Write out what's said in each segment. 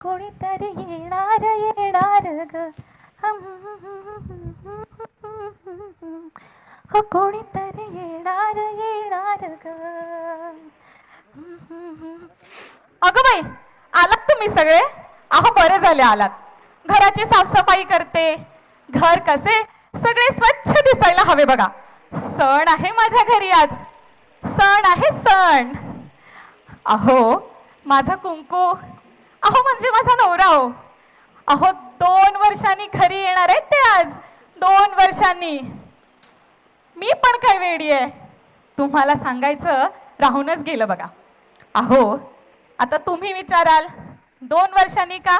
कोणीतरी येणार येणार ग. हो कोणीतरी येणार येणार ग. अगं बाई आलात तुम्ही सगळे? अहो बरे झाले आलात. घराची साफसफाई करते. घर कसे? सगळे स्वच्छ दिसायला हवे बघा. सण आहे माझ्या घरी आज. सण आहे सण. अहो माझा कुंकू अहो म्हणजे माझा नवरा हो. अहो दोन वर्षांनी घरी येणार आहेत ते आज. दोन वर्षांनी. मी पण काय वेडी आहे. तुम्हाला सांगायचं राहूनच गेलं बघा. अहो आता तुम्ही विचाराल दोन वर्षांनी का?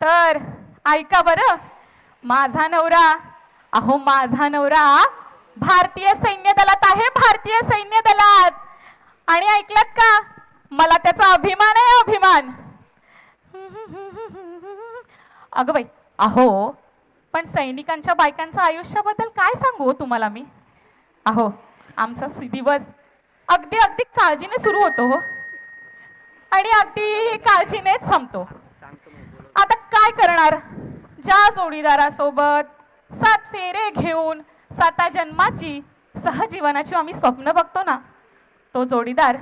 तर ऐका बरं. माझा नवरा अहो माझा नवरा भारतीय सैन्य दलात आहे भारतीय सैन्य दलात. आणि ऐकलात का? मला त्याचा अभिमान आहे अभिमान. अगं बाई अहो पण सैनिकांच्या बायकांच्या आयुष्याबद्दल काय सांगू हो तुम्हाला मी? अहो आमचा दिवस अगदी अगदी काळजीने सुरू होतो हो. आणि अगदी काळजीनेच संपतो. आता काय करणार? ज्या जोडीदारासोबत सात फेरे घेऊन साता जन्माची सहजीवनाची आम्ही स्वप्न बघतो ना तो जोडीदार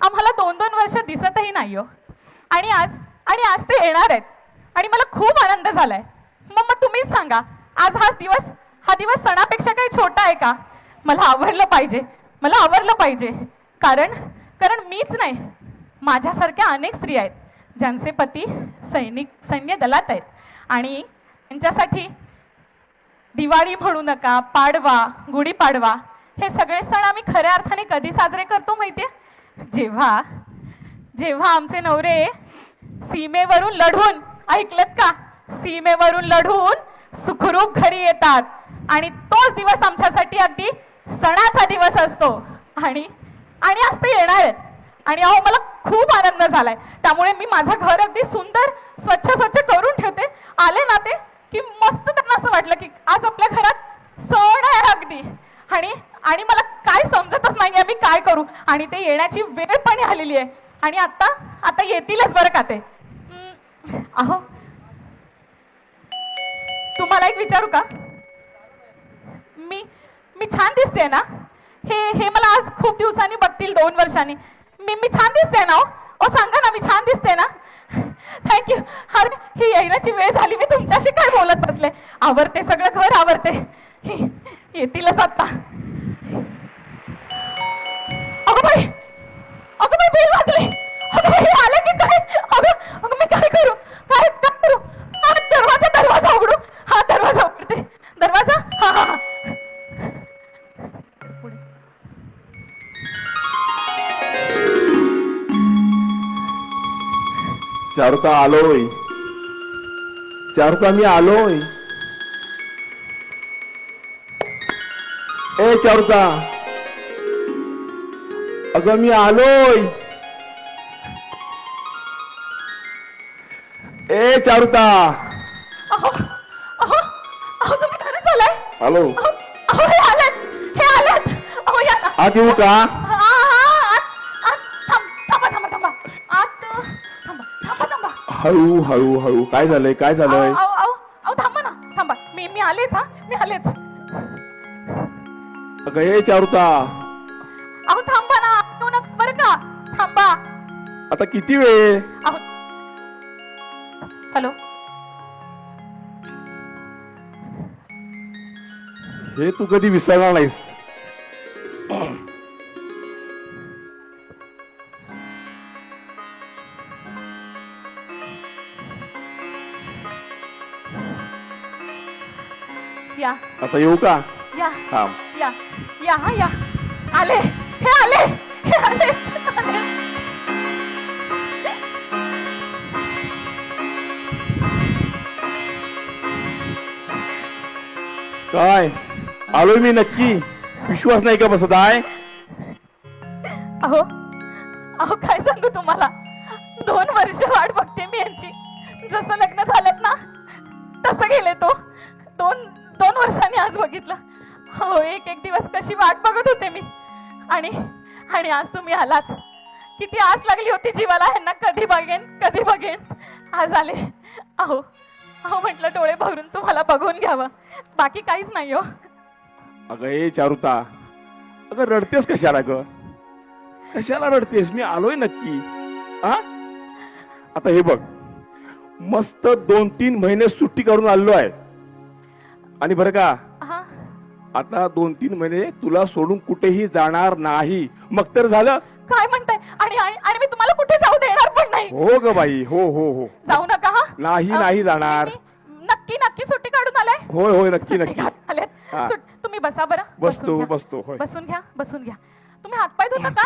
आम्हाला दोन दोन वर्ष दिसतही नाही हो. आणि आज आणि आज ते येणार आहेत. आणि मला खूप आनंद झालाय. मग मग तुम्हीच सांगा आज हा दिवस हा दिवस सणापेक्षा काही छोटा आहे का? मला आवडलं पाहिजे मला आवडलं पाहिजे. कारण कारण मीच नाही माझ्यासारख्या अनेक स्त्रिया आहेत ज्यांचे पती सैनिक सैन्य दलात आहेत. आणि त्यांच्यासाठी दिवाळी म्हणू नका पाडवा गुढीपाडवा हे सगळे सण आम्ही खऱ्या अर्थाने कधी साजरे करतो माहितीये? जेव्हा जेव्हा आमचे नवरे सीमेवरून लढून ऐकलत का? सीमेवरून लढून सुखरूप घरी येतात. आणि तोच दिवस आमच्यासाठी अगदी सणाचा दिवस असतो. आणि आणि आज ते येणार आहेत. आणि अहो मला खूप आनंद झालाय. त्यामुळे मी माझं घर अगदी सुंदर स्वच्छ स्वच्छ करून ठेवते. आले ना ते की मस्त त्यांना असं वाटलं की आज आपल्या घरात सण आहे अगदी. आणि आणि मला काय समजतच नाहीये मी काय करू. आणि ते येण्याची वेळ पण आलेली आहे. आणि आता आता येतीलच बरं का ते? अहो. तुम्हाला एक विचारू का? मी मी छान दिसते ना? हे हे मला आज खूप दिवसांनी बघतील दोन वर्षांनी. मी मी छान दिसते ना हो? ओ सांगा ना मी छान दिसते ना? थँक्यू अरे ही येण्याची वेळ झाली मी तुमच्याशी काय बोलत बसले? आवरते सगळं घर आवरते. येतीलच आता. अगं बाई! अगं बाई बिल वाजले. अगं बाई आलं चारुता आलोय. चारुता मी आलोय. ए चारुता. अगं मी आलोय. ए चारुता. अहो अहो अहो तुम्ही खरंच आलाय? हॅलो. अहो हे आलेत. हे आलेत. अहो या आत येऊ का? हळू हळू हळू. काय झालंय? काय झालंय? अहो अहो अहो, थांबा ना. थांबा. मी मी आलेच हा? मी आलेच. अगं ए चारुता. अहो थांबा ना. येऊ नका बरं का? थांबा. आता किती वेळ अहो. हॅलो? हे तू कधी विसरणार नाहीस. आता येऊ का? या. थांब. या. या हा या. आले. हे आले. हे आले आले. काय? आलोय मी नक्की. विश्वास नाही का बसत आहे? अहो आणि आज तुम्ही आलात. किती आस लागली होती जीवाला ह्यांना कधी बघेन कधी बघेन. आज आले. अहो अहो म्हटलं डोळे भरून तुम्हाला बघून घ्यावं. बाकी काहीच नाही हो. अगं ए चारुता. अगं रडतेस कशाला ग? कशाला रडतेस? मी आलोय नक्की. हा आता हे बघ. मस्त दोन तीन महिने सुट्टी करून आलो आहे. आणि बरं का? हा. आता दोन तीन महिने तुला सोडून कुठेही जाणार नाही. मग तर झालं. काय म्हणताय? आणि आणि आणि मी तुम्हाला कुठे जाऊ देणार पण नाही? हो ग बाई हो हो हो. जाऊ नका हा. नाही, अ, नाही जाणार. मी- मी नक्की नक्की सुट्टी काढून आलाय होय होय नक्की सुट्टी नक्की. काढून आलेत. हा. सुट- तुम्ही बसा बरं. बसतो, बसून घ्या. बसतो, होय. बसून घ्या बसून घ्या. तुम्ही हातपाय धुता का?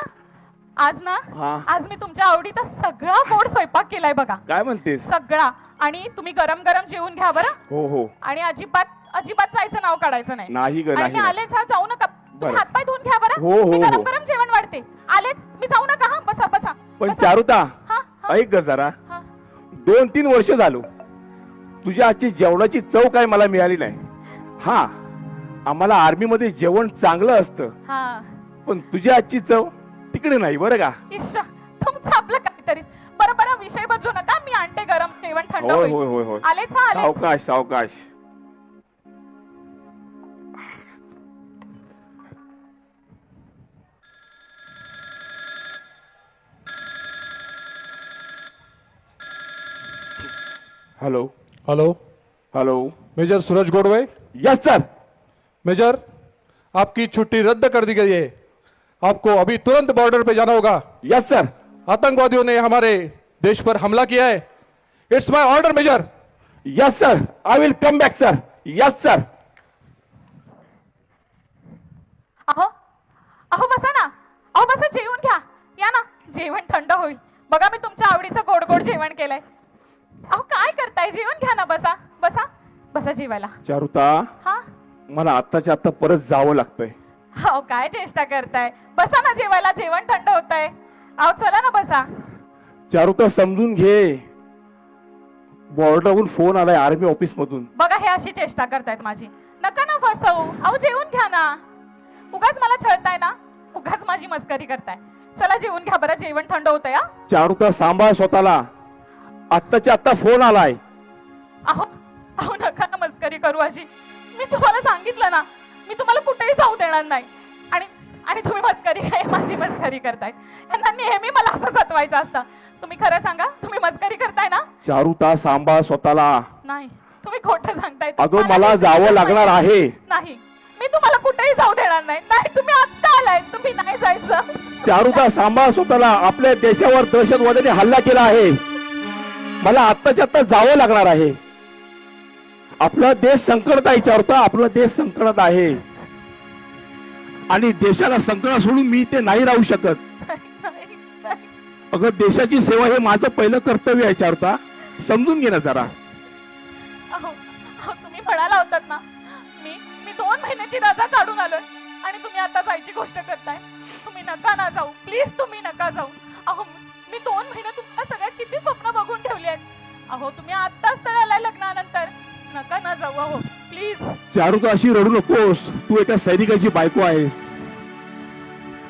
आज ना हा. आज मी तुमच्या आवडीचा सगळा गोड स्वयंपाक केलाय बघा. काय म्हणतेस? सगळा. आणि तुम्ही गरम गरम जेवून घ्या बरं. हो हो. आणि अजिबात अजिबात जायचं नाव काढायचं नाही. नाही ग आणि नाही आलेच हा जाऊ नका. तुम्ही बरं. हातपाय धुवून घ्या बरं. हो, हो, मी गरम हो. गरम जेवण वाढते. आलेच मी जाऊ नका हा. बसा बसा. पण बसा. चारुता हा हा. ऐक ग जरा. हा. दोन तीन वर्ष झालो. तुझ्या आजची जेवणाची चव काय मला मिळाली नाही. हा आम्हाला आर्मी मध्ये जेवण चांगलं असतं. हा. पण तुझ्या आजची चव तिकडे नाही बरं का? इश्श तुमचं आपलं काहीतरी बरं बरं विषय बदलू नका. मी आणते गरम जेवण थंड होय होय होय होय. आलेच हा सावकाश सावकाश. Hello hello hello major Suraj Godve yes sir major आपकी छुट्टी रद्द कर दी गई है। आपको अभी तुरंत बॉर्डर पे जाना होगा। यस सर आतंकवादियों ने हमारे देश पर हमला किया है। It's my order major yes sir I will come back sir yes sir अहो अहो बसा ना. अहो बसा जेवून घ्या. या ना. जेवण थंड होईल. बघा मी तुमच्या आवडीचं गोड गोड जेवण केलंय. अहो काय करताय? जेवण घ्या ना बसा. बसा. बसा जेवायला. चारुता हा? मला आत्ताच्या आत्ता परत जावं लागतंय. अहो काय चेष्टा करताय? बसा ना जेवायला जेवण थंड होत आहे अहो चला ना बसा. चारुता समजून घे. बॉर्डरहून फोन आलाय आर्मी ऑफिस मधून बघा हे अशी चेष्टा करतायत माझी. नका ना फसवू. अहो जेवून घ्या ना. उगाच मला छळताय ना. उगाच माझी मस्करी करताय. चला जेवून घ्या बरं. जेवण थंड होतंय हा. चारुता सांभाळ स्वतःला. आत्ताच्या आत्ता फोन आलाय. अहो अहो नका ना मस्करी करू अशी मी तुम्हाला सांगितलं ना मी तुम्हाला कुठेही जाऊ देणार नाही. आणि आणि तुम्ही मस्करी काय माझी मस्करी करताय. यांना नेहमी मला असं सतवायचं असतं. तुम्ही खरं सांगा तुम्ही मस्करी करताय ना? चारुता सांभाळ स्वतःला. नाही तुम्ही खोटं सांगताय. अगं मला जावं लागणार आहे. नाही. मी तुम्हाला कुठेही जाऊ देणार नाही. नाही तुम्ही आत्ता आलाय. तुम्ही नाही जायचं. चारुता सांभाळ स्वतःला आपल्या देशावर दहशतवाद्यांनी हल्ला केला आहे. मला आत्ताच्या आत्ता जावं लागणार आहे. आपला देश संकटात आहे विचारतो आपला देश संकटात आहे. आणि देशाला संकटात सोडून मी ते नाही राहू शकत. अगं देशाची सेवा हे माझं पहिलं कर्तव्य आहे विचारता समजून घे ना जरा. तुम्ही म्हणाला होतात ना मी मी दोन महिन्याची रजा काढून आलोय आणि तुम्ही आता जायची गोष्ट करताय. तुम्ही नका ना जाऊ. प्लीज तुम्ही नका जाऊ. अहो मी दोन महिने तुम्हाला सगळ्यात किती स्वप्न अहो तुम्ही आत्ताच तर आलाय लग्नानंतर. नका ना जाऊ अहो. प्लीज चारुता अशी रडू नकोस. तू एका सैनिकाची बायको आहेस.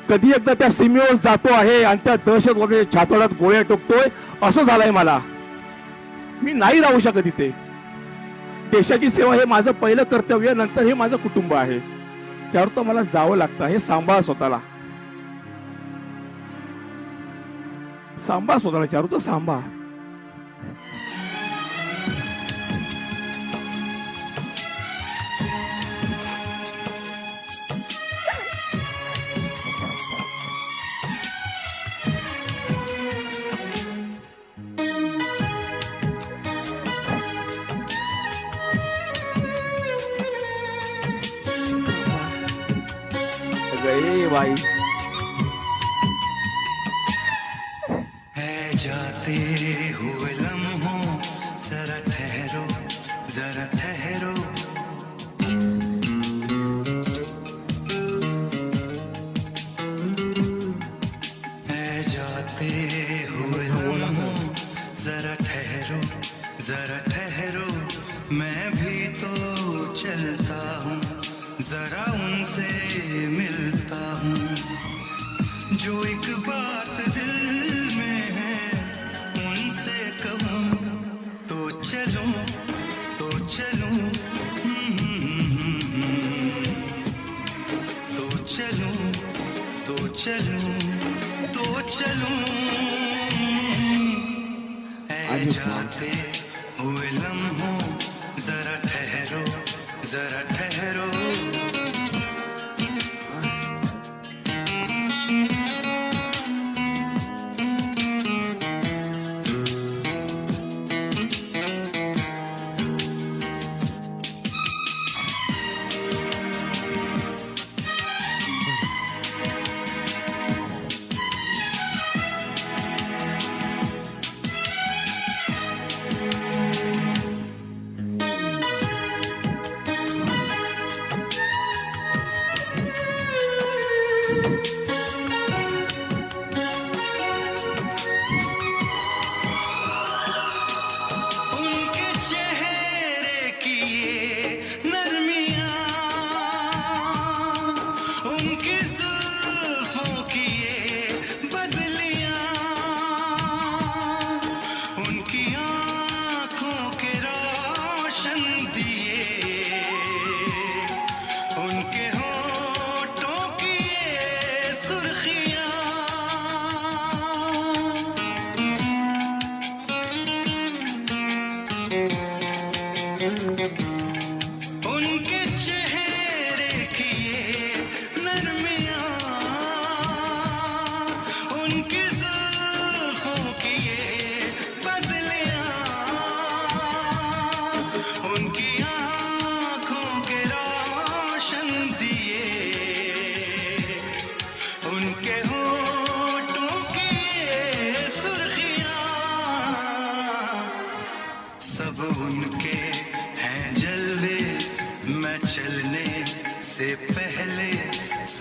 कधी एकदा त्या सीमेवर जातो आहे आणि त्या दहशतवाद्याच्या छातोड्यात गोळ्या टोकतोय असं झालंय मला. मी नाही राहू शकत इथे. देशाची सेवा हे माझं पहिलं कर्तव्य नंतर हे माझं कुटुंब आहे. चारुता मला जावं लागतं. हे सांभाळ स्वतःला. सांभाळ स्वतःला चारू तर सांभाळ. गए बाई जो एक बात दिल में है उनसे कहूँ तो चलूँ तो चलूँ तो चलूँ तो चलूँ तो चलूँ। जाते हुए लम्हों जरा ठहरो जरा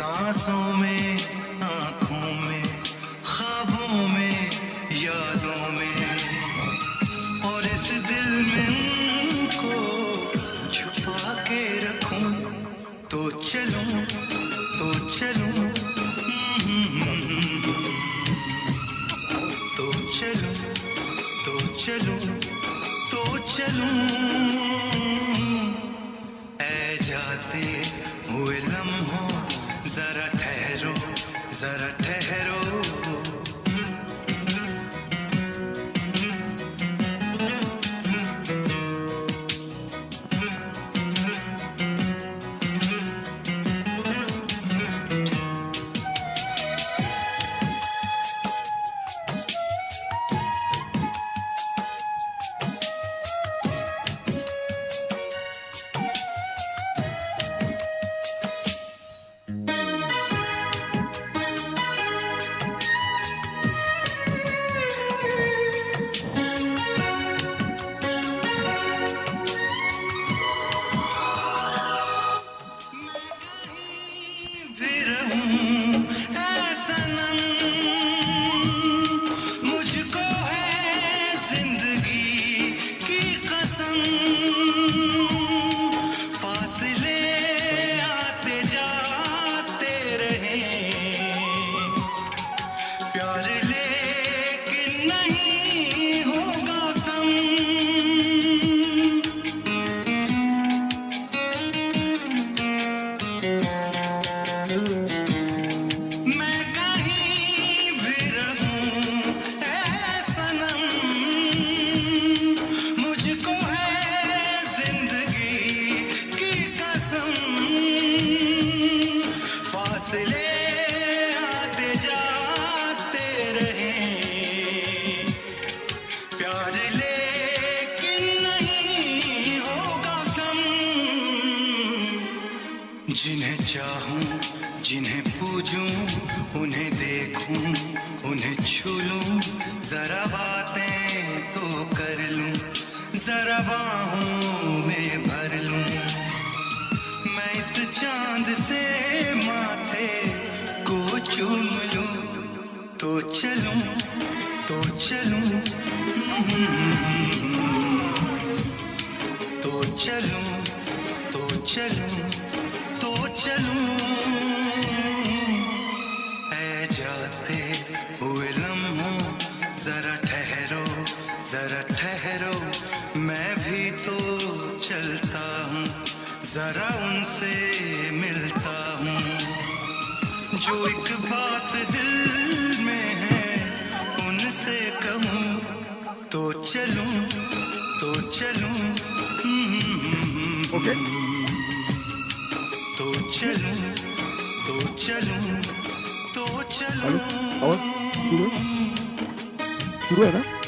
सांसों में आंखों में। जिन्हें चाहूँ, जिन्हें पूजूं, उन्हें देखूँ, उन्हें छू लूँ जरा बातें तो कर लूँ, जरा बाहों में भर लूँ। मैं इस चाँद से माथे को चूम लूँ तो चलूँ तो चलूँ तो चलूँ तो चलूँ। चलूं। ऐ जाते हुए लम्हों जरा ठहरो जरा ठहरो। मैं भी तो चलता हूँ जरा उनसे मिलता हूँ। जो एक बात दिल में है उनसे कहूँ तो चलूं तो चलूं। okay. चलूं तो चलूं तो हॅलो चलूं सुरू आहे ना?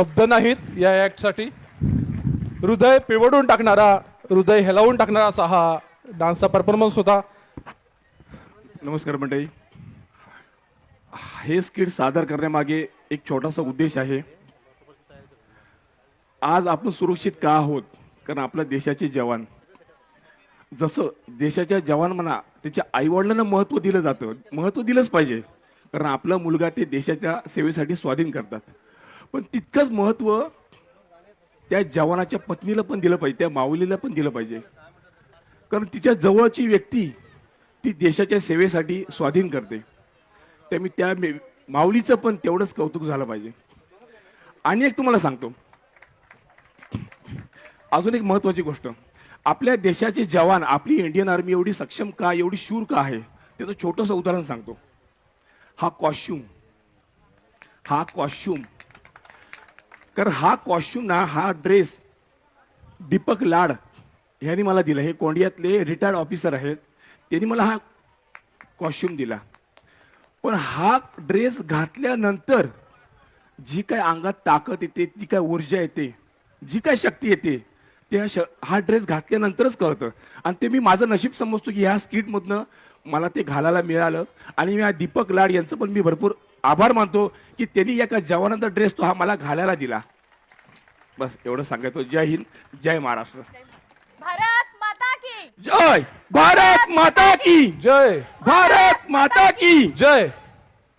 शब्द नाहीत या ॲक्टसाठी हृदय पिवडून टाकणारा हृदय हेलावून टाकणारा असा हा डान्सचा परफॉर्मन्स होता. नमस्कार मंडळी. हे स्किट सादर करण्यामागे एक छोटासा उद्देश आहे. आज आपण सुरक्षित का आहोत? कारण आपल्या देशाचे जवान. जसं देशाच्या जवान म्हणा त्याच्या आईवडिलांना महत्त्व दिलं जातं. महत्त्व दिलंच पाहिजे. कारण आपला मुलगा ते देशाच्या सेवेसाठी स्वाधीन करतात. पण तितकंच महत्त्व त्या जवानाच्या पत्नीला पण दिलं पाहिजे त्या माऊलीला पण दिलं पाहिजे. कारण तिच्या जवळची व्यक्ती ती देशाच्या सेवेसाठी स्वाधीन करते. त्यामुळे त्या मे- माऊलीचं पण तेवढंच कौतुक झालं पाहिजे. आणि एक तुम्हाला सांगतो. अजून एक महत्वाची गोष्ट. आपल्या देशाचे जवान आपली इंडियन आर्मी एवढी सक्षम का एवढी शूर का आहे? त्याचं छोटंसं उदाहरण सांगतो. हा कॉस्च्युम हा कॉस्च्युम कारण हा कॉस्ट्यूम ना हा ड्रेस दीपक लाड ह्यांनी मला दिलं. हे कोंडियातले रिटायर्ड ऑफिसर आहेत. त्यांनी मला हा कॉस्ट्यूम दिला. पण हा ड्रेस घातल्यानंतर जी काय अंगात ताकद येते जी काय ऊर्जा येते जी काय शक्ती येते ते श- हा ड्रेस घातल्यानंतरच कळतं. आणि ते मी माझं नशीब समजतो की ह्या स्किटमधनं मला ते घालायला मिळालं. आणि मी दीपक लाड यांचं पण मी भरपूर आभार मानतो की त्यांनी या एका जवानाचा ड्रेस तो हा मला घालायला दिला. बस एवढं सांगायचं जय हिंद जय महाराष्ट्र. भारत माता की. जय! भारत माता की! जय! भारत माता की! जय!